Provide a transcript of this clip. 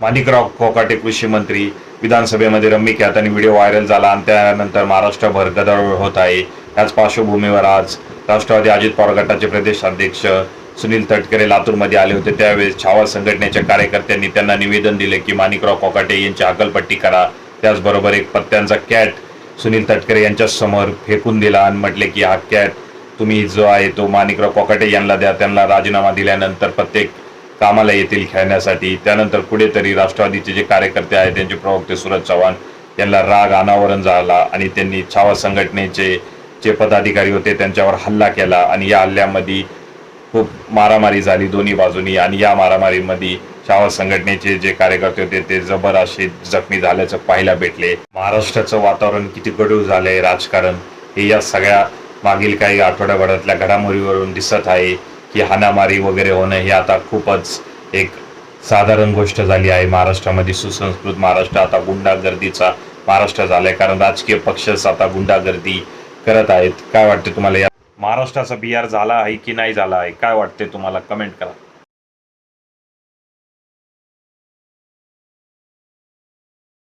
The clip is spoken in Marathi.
माणिकराव कोकाटे कृषी मंत्री विधानसभेमध्ये रम्मी आणि व्हिडिओ व्हायरल झाला आणि त्यानंतर महाराष्ट्रभर गदारोळ होत आहे. त्याच पार्श्वभूमीवर आज राष्ट्रवादी अजित पवार गटाचे प्रदेशाध्यक्ष सुनील तटकरे लातूरमध्ये आले होते. त्यावेळेस छावा संघटनेच्या कार्यकर्त्यांनी त्यांना निवेदन दिले की माणिकराव कोकाटे यांची अकलपट्टी करा. त्याचबरोबर एक पत्त्यांचा कॅट सुनील तटकरे यांच्यासमोर फेकून दिला आणि म्हटले की हा कॅट तुम्ही जो आहे तो माणिकराव कोकाटे यांना द्या. त्यांना राजीनामा दिल्यानंतर प्रत्येक कामाला येतील खेळण्यासाठी. त्यानंतर कुठेतरी राष्ट्रवादीचे जे कार्यकर्ते आहेत त्यांचे प्रवक्ते सूरज चव्हाण यांना राग अनावरण झाला आणि त्यांनी छावा संघटनेचे जे पदाधिकारी होते त्यांच्यावर हल्ला केला आणि या हल्ल्यामध्ये खूप मारामारी झाली दोन्ही बाजूनी आणि या मारामारीमध्ये छावा संघटनेचे जे कार्यकर्ते होते ते जबर असे जखमी झाल्याचं पाहायला भेटले. महाराष्ट्राचं वातावरण किती गडूळ झालंय राजकारण हे या सगळ्या मागील काही आठवड्याभरातल्या घडामोडीवरून दिसत आहे. की हाणामारी वगैरे होणं हे आता खूपच एक साधारण गोष्ट झाली आहे. महाराष्ट्रामध्ये सुसंस्कृत महाराष्ट्र आता गुंडागर्दीचा महाराष्ट्र झालाय. कारण राजकीय पक्षच आता गुंडागर्दी करत आहेत. काय वाटते तुम्हाला या महाराष्ट्राचा बिहार झाला आहे की नाही झाला आहे? काय वाटते तुम्हाला? कमेंट करा.